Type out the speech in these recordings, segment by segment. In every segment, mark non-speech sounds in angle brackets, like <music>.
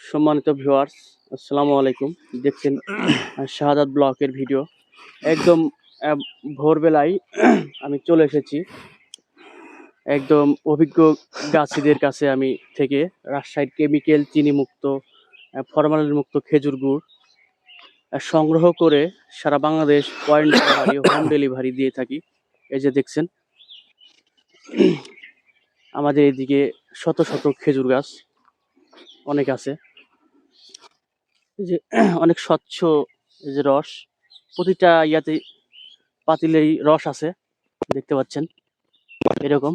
সম্মানিত ভিউয়ার্স আসসালামু আলাইকুম। দেখছেন শাহাদাত ব্লকের ভিডিও একদম ভোরবেলায়, <clears throat> আমি চলে এসেছি। একদম অভিজ্ঞ গাছিদের কাছে আমি থেকে, রাজশাহীর কেমিক্যাল চিনি মুক্ত ফরমালিন মুক্ত খেজুর গুড় সংগ্রহ করে সারা Bangladesh point delivery home delivery দিয়ে থাকি। এই যে দেখছেন, <clears throat> আমাদের এদিকে শত শত খেজুর গাছ অনেক আছে। যে <clears throat> অনেক স্বচ্ছ এই যে রস প্রতিটা ইয়াতে পাতিলেই রস আছে দেখতে পাচ্ছেন এরকম।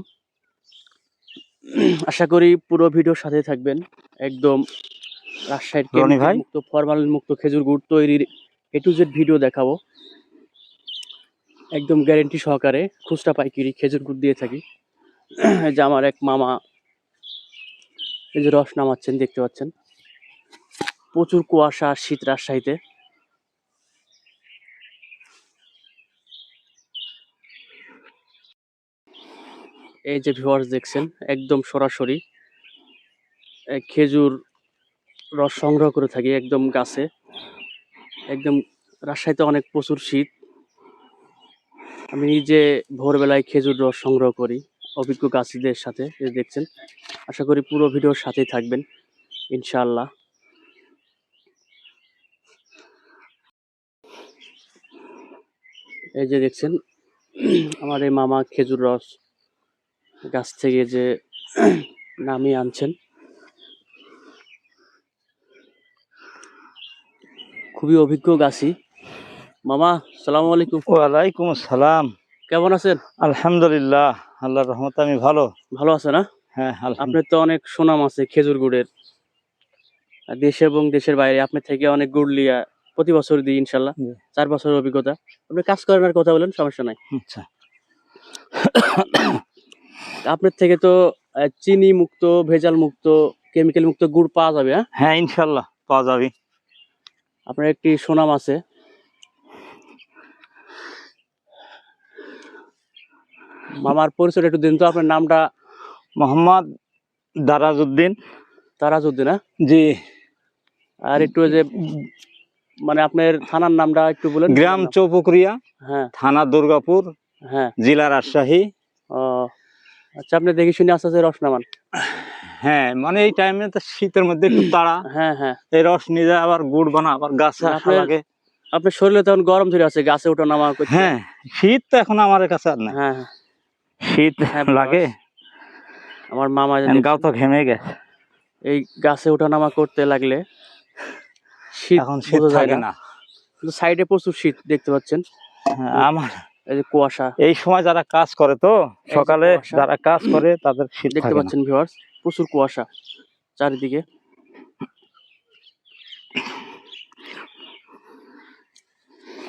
<clears throat> আশা করি পুরো ভিডিওর সাথে থাকবেন। একদম রাজশাহীর ভাই? মুক্ত ফরমালিন মুক্ত খেজুর গুড় তৈরির এ টু জেড ভিডিও দেখাবো। একদম গ্যারেন্টি সহকারে খুচরা পাইকারি খেজুর গুড় দিয়ে থাকি। <clears throat> এই যে আমার এক মামা এই যে রস নামাচ্ছেন দেখতে পাচ্ছেন। প্রচুর কুয়াশা, শীত রাজশাহীতে। এই যে ভিউয়ার্স দেখছেন, একদম সরাসরি খেজুর রস সংগ্রহ করে থাকি একদম গাছে। একদম রাজশাহীতে অনেক প্রচুর শীত। আমি নিজে ভোরবেলায় খেজুর রস সংগ্রহ করি অভিজ্ঞ গাছিদের সাথে দেখছেন। আশা করি পুরো ভিডিওর সাথেই থাকবেন, ইনশাআল্লাহ। এই যে দেখছেন আমার এই মামা খেজুর রস গাছ থেকে যে নামিয়ে আনছেন। খুবই অভিজ্ঞ গাছি মামা সালাম আলাইকুম। ওয়ালাইকুম আসসালাম। কেমন আছেন? আলহামদুলিল্লাহ আল্লাহর রহমতে আমি ভালো। ভালো আছে না? হ্যাঁ আপনার তো অনেক সুনাম আছে খেজুর গুড়ের। দেশে এবং দেশের বাইরে আপনার থেকে অনেক গুড় লিয়া প্রতি বছর দিই ইনশাল্লাহ। চার বছরের অভিজ্ঞতা। আপনি কাজ করেন আর কথা বলেন সমস্যা নাই। আচ্ছা। আপনার থেকে তো চিনি মুক্ত ভেজাল মুক্ত কেমিক্যাল মুক্ত গুড় পাওয়া যাবে হ্যাঁ? হ্যাঁ ইনশাল্লাহ পাওয়া যাবে। আপনার একটি সুনাম আছে। মামার পরিচয় একটু দিন তো আপনার নামটা? মোহাম্মদ দারাজউদ্দিন। তারাজউদ্দিন হ্যাঁ? জি। আর একটু যে মানে আপনার থানার নামটা একটু বলেন। গ্রাম চৌপুকুরিয়া হ্যাঁ। থানা দুর্গাপুর হ্যাঁ। জেলা রাজশাহী। ও আচ্ছা আপনি দেখি শুনে আস্তে আস্তে রস নামান হ্যাঁ মানে এই টাইমে তো শীতের মধ্যে একটু তাড়া। হ্যাঁ হ্যাঁ। এই রস নিয়ে যায় আবার গুড় বানা আবার গাছে লাগে। আপনার শরীরে তখন গরম ধরে আছে গাছে ওঠা নামা করতে। হ্যাঁ শীত তো এখন আমার কাছে আর নাই। হ্যাঁ হ্যাঁ। শীত হ্যাঁ, লাগে। আমার মামা গাও তো ঘেমে গেছে। এই গাছে ওঠা নামা করতে লাগলে শীত এখন শীত থাকে না। কিন্তু সাইডে প্রচুর শীত দেখতে পাচ্ছেন। হ্যাঁ, আমার এই যে কুয়াশা। এই সময় যারা কাজ করে তো সকালে যারা কাজ করে তাদের শীত দেখতে পাচ্ছেন ভিউয়ার্স প্রচুর কুয়াশা চারিদিকে।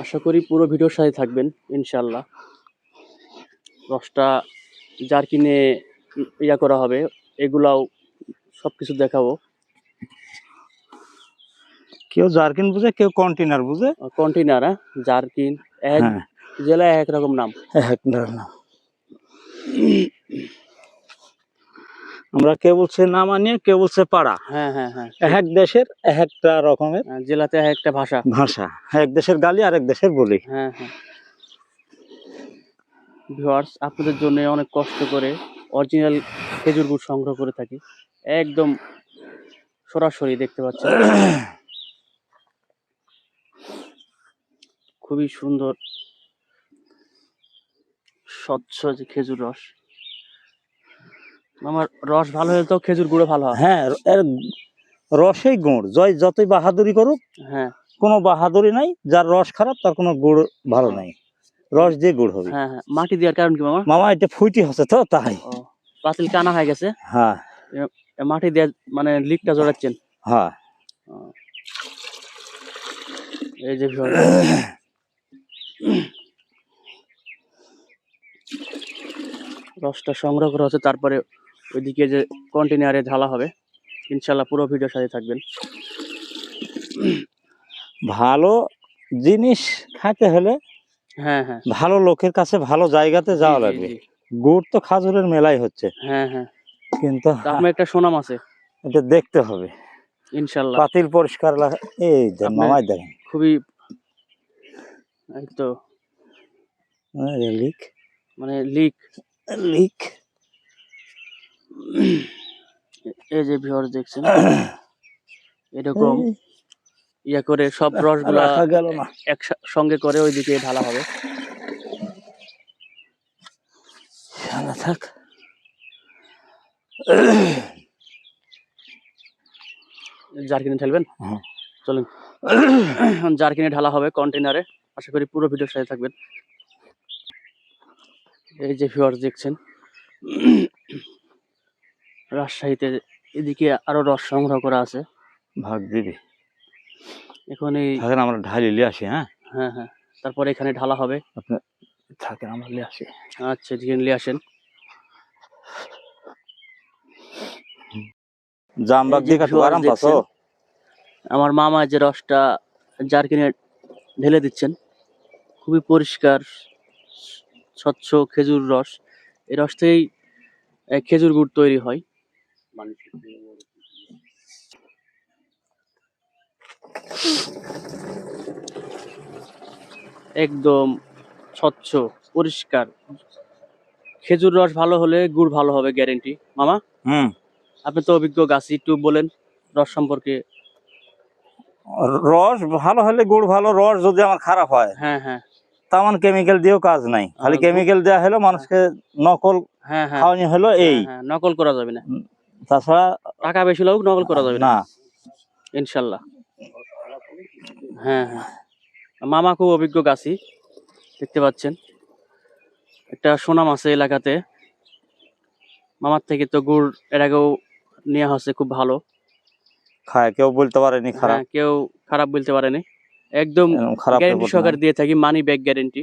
আশা করি পুরো ভিডিওর সাথে থাকবেন ইনশাল্লাহ রসটা যার কিনে ইয়া করা হবে এগুলাও সবকিছু দেখাবো। কেউ জার্কিন বুঝে কেউ কন্টেনার বুঝে। কন্টেনার হ্যাঁ? জারকিন এক হ্যাঁ। জেলায় এক রকম নাম। এক নাম। আমরা কেউ বলছে নামানিয়া কেউ বলছে পাড়া। হ্যাঁ হ্যাঁ হ্যাঁ। এক দেশের এক একটা রকমের জেলাতে এক একটা ভাষা। ভাষা। এক দেশের গালি আর এক দেশের বলি। হ্যাঁ হ্যাঁ। ভিউয়ার্স আপনাদের জন্য অনেক কষ্ট করে অরিজিনাল খেজুর গুড় সংগ্রহ করে থাকি। একদম সরাসরি দেখতে পাচ্ছেন। <coughs> খুবই সুন্দর স্বচ্ছ যে খেজুর রস। আমার রস ভালো হলে তো খেজুর গুঁড়ো ভালো হয়। হ্যাঁ এর রসেই গুড়। জয় যতই বাহাদুরি করুক হ্যাঁ। কোনো বাহাদুরি নাই যার রস খারাপ তার কোনো গুড় ভালো নাই। রস দিয়ে গুড় হবে। হ্যাঁ হ্যাঁ। মাটি দেওয়ার কারণ কি মামা? মামা এটা ফুইটি হচ্ছে তো তাই। পাতিল কানা হয়ে গেছে। হ্যাঁ। মাটি দেওয়ার মানে লিকটা জড়াচ্ছেন। হ্যাঁ। এই যে রসটা সংগ্রহ করা হচ্ছে তারপরে ওইদিকে যে কন্টেনারে ঢালা হবে ইনশাল্লাহ পুরো ভিডিও সাথে থাকবেন। ভালো জিনিস খাইতে হলে হ্যাঁ হ্যাঁ। ভালো লোকের কাছে ভালো জায়গাতে যাওয়া লাগবে। গুড় তো খাজুরের মেলাই হচ্ছে। হ্যাঁ হ্যাঁ। কিন্তু আপনার একটা সুনাম আছে। এটা দেখতে হবে। ইনশাল্লাহ পাতিল পরিষ্কার এই মামাই দেখেন। খুবই এই তো লিক মানে লিক লিক এই যে ভিউয়ার দেখছেন এরকম ইয়া করে সব রসগুলা গেল না। একসঙ্গে করে ওইদিকে ঢালা হবে। শালা থাক জারকিনে ঢালবেন? হ্যাঁ। চলেন। জারকিনে ঢালা হবে কন্টেনারে আশা করি পুরো ভিডিওর সাথে থাকবেন। এই যে ভিউয়ার দেখছেন রাজশাহীতে এদিকে আরও রস সংগ্রহ করা আছে। ভাগ দিবি এখন এই থাকেন আমরা ঢালি লিয়ে আসি হ্যাঁ? হ্যাঁ হ্যাঁ। তারপরে এখানে ঢালা হবে। আপনি থাকেন আমরা লিয়ে আসি। আচ্ছা এদিকে নিয়ে আসেন। দিয়ে কাটু আরাম আমার মামা যে রসটা জারকিনে ঢেলে দিচ্ছেন খুবই পরিষ্কার স্বচ্ছ খেজুর রস। এই রস থেকেই খেজুর গুড় তৈরি হয়। একদম স্বচ্ছ পরিষ্কার। খেজুর রস ভালো হলে গুড় ভালো হবে গ্যারেন্টি মামা? হুম। আপনি তো অভিজ্ঞ গাছি একটু বলেন রস সম্পর্কে। রস ভালো হলে গুড় ভালো রস যদি আমার খারাপ হয়। হ্যাঁ হ্যাঁ। তেমন কেমিক্যাল দিয়েও কাজ নাই। খালি কেমিক্যাল দেওয়া হলো মানুষকে নকল হ্যাঁ হ্যাঁ। খাওয়ানি হলো এই। হ্যাঁ, হ্যাঁ, নকল করা যাবে না। তাছাড়া টাকা বেশি লোক নকল করা যাবে না। ইনশাল্লাহ। হ্যাঁ হ্যাঁ। মামা খুব অভিজ্ঞ গাছি দেখতে পাচ্ছেন। একটা সুনাম আছে এলাকাতে। মামার থেকে তো গুড় এর আগেও নেওয়া হচ্ছে খুব ভালো। খায় কেউ বলতে পারেনি খারাপ। কেউ খারাপ বলতে পারেনি। একদম গ্যারেন্টি সহকারে দিয়ে থাকি মানি ব্যাগ গ্যারান্টি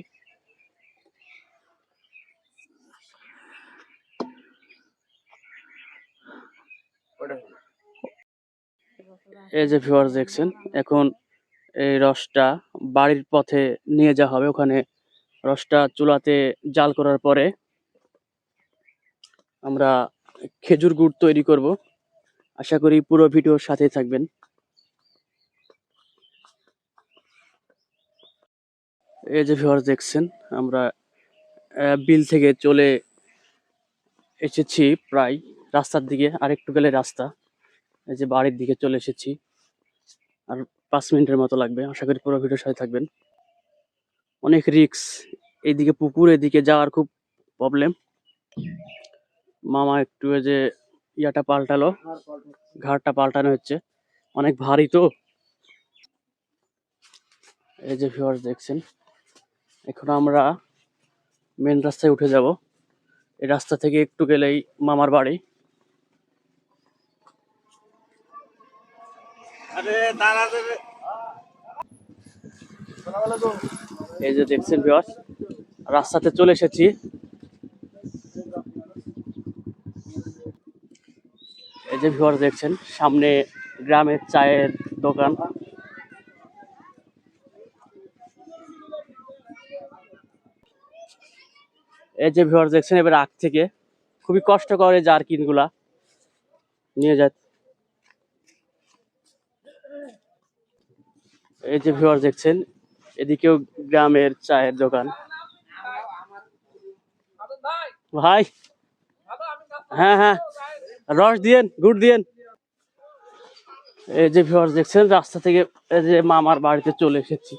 এই যে ভিউয়ার দেখছেন এখন এই রসটা বাড়ির পথে নিয়ে যাওয়া হবে। ওখানে রসটা চুলাতে জাল করার পরে আমরা খেজুর গুড় তৈরি করব। আশা করি পুরো ভিডিওর সাথে থাকবেন। এই যে ভিউয়ার দেখছেন, আমরা বিল থেকে চলে এসেছি প্রায় রাস্তার দিকে, আরেকটু গেলে রাস্তা। এই যে বাড়ির দিকে চলে এসেছি। আর পাঁচ মিনিটের মতো লাগবে, আশা করি পুরো ভিডিওর সাথে থাকবেন। অনেক রিক্স এইদিকে পুকুর, এদিকে যাওয়ার খুব প্রবলেম। মামা একটু এই যে ইয়াটা পাল্টালো ঘাটটা পাল্টানো হচ্ছে। অনেক ভারী তো। এই যে ভিউয়ার দেখছেন এখন আমরা মেন রাস্তায় উঠে যাব। এই রাস্তা থেকে একটু গেলেই মামার বাড়ি। এই যে দেখছেন ভিউয়ার রাস্তাতে চলে এসেছি। এই যে ভিউয়ার দেখছেন সামনে গ্রামের চায়ের দোকান। এই যে ভিউয়ার দেখছেন, এবার আগ থেকে খুবই কষ্ট করে জারকিনগুলা নিয়ে যায় এই যে ভিউয়ার দেখছেন, এদিকেও গ্রামের চায়ের দোকান। ভাই! হ্যাঁ হ্যাঁ। রস দিয়েন, গুড় দিয়েন। এই যে ভিউয়ার দেখছেন, রাস্তা থেকে এই যে মামার বাড়িতে চলে এসেছি।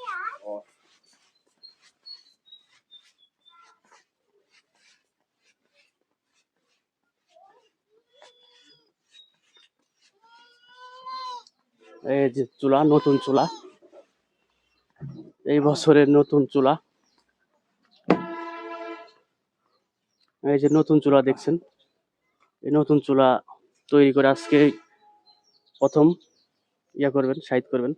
এই যে চুলা, নতুন চুলা। এই বছরের নতুন চুলা। এই যে নতুন চুলা দেখছেন। এই নতুন চুলা তৈরি করে আজকে প্রথম ইয়া করবেন, সাইড করবেন।